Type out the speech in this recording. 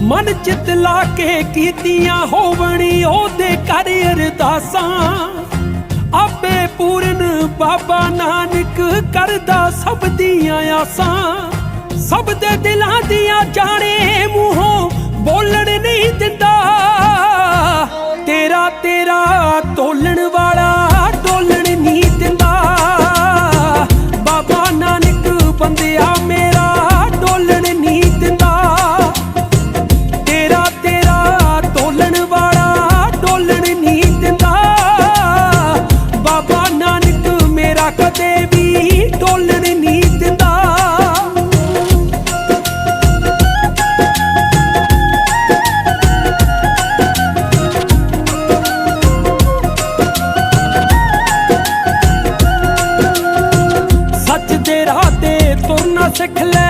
ਮਨ ਚਿਤ ਲਾ ਕੇ ਕੀਤੀਆਂ ਹੋਵਣੀ ਉਹਦੇ ਕਰ ਅਰਦਾਸਾਂ। ਆਪੇ ਪੂਰਨ ਬਾਬਾ ਨਾਨਕ ਕਰਦਾ ਸਭ ਦੀਆਂ ਆਸਾਂ। ਸਭ ਦੇ ਦਿਲਾਂ ਦੀਆਂ ਜਾਣੇ ਪੈਸਾ ਕਦੇ ਵੀ ਡੋਲਣ ਨਹੀਂ ਦਿੰਦਾ ਸੱਚ ਦੇ ਰਾਹ ਤੇ ਤੁਰਨਾ ਸਿੱਖ ਲੈ।